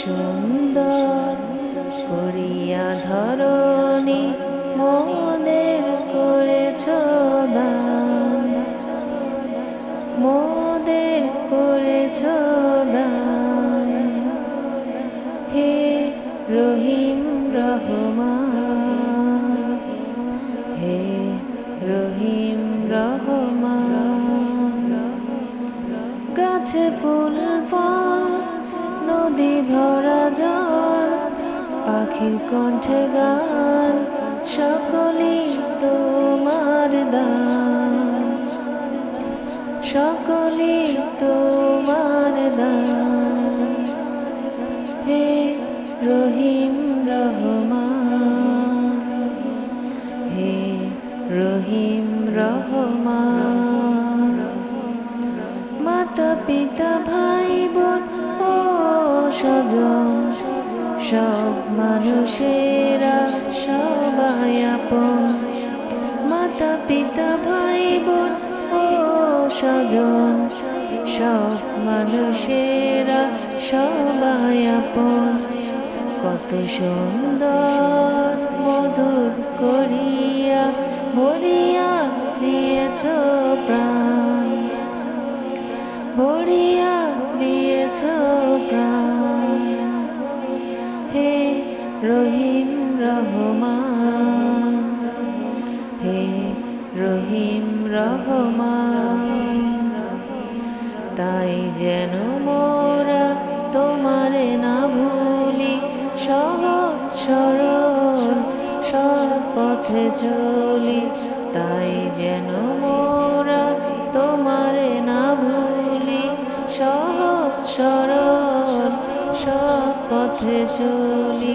সুন্দর করিয়া ধরণী মোদের করেছ দান। মোদের করেছ দান। হে রহিম রহমান, হে রহিম রহমান। গাছে ফুল ফল নদী ভরা জল, পাখির কণ্ঠে গান, সকলই তোমার দান। সকলই তোমার দান। হে রহিম রহমান, হে রহিম রহমান। মাতা পিতা ভাই বোন স্বজন, সব মানুষেরা সবাই আপন। মাতা, পিতা, ভাই, বোন ও স্বজন, সব মানুষেরা সবাই আপন। কত সুন্দর মধুর করিয়া ভরিয়া দিয়েছ প্রাণ। ভরিয়া দিয়েছ প্রাণ। রহিম রহমান। হে রহিম রহমান। তাই যেন মোরা তোমারে না ভুলি সহজ সরল পথে চলি। তাই যেন মোরা তোমারে না ভুলি সহজ সরল সৎ পথে চলি।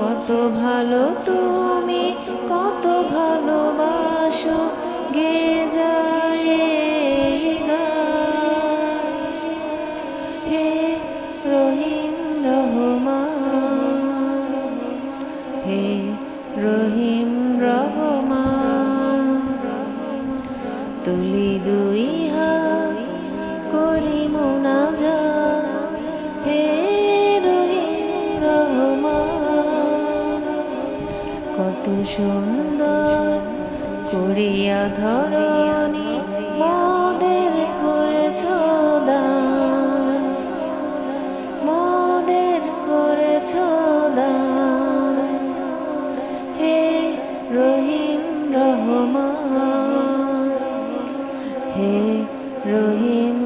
কত ভালো তুমি, কত ভালোবাসো, গে যায় হে রহিম রহমান, হে রহিম রহমান, তুলি দুই সুন্দর করিয়া ধরণী মোদের করেছ দান। মোদের করেছ দান। হে রহিম রহমান হে রহিম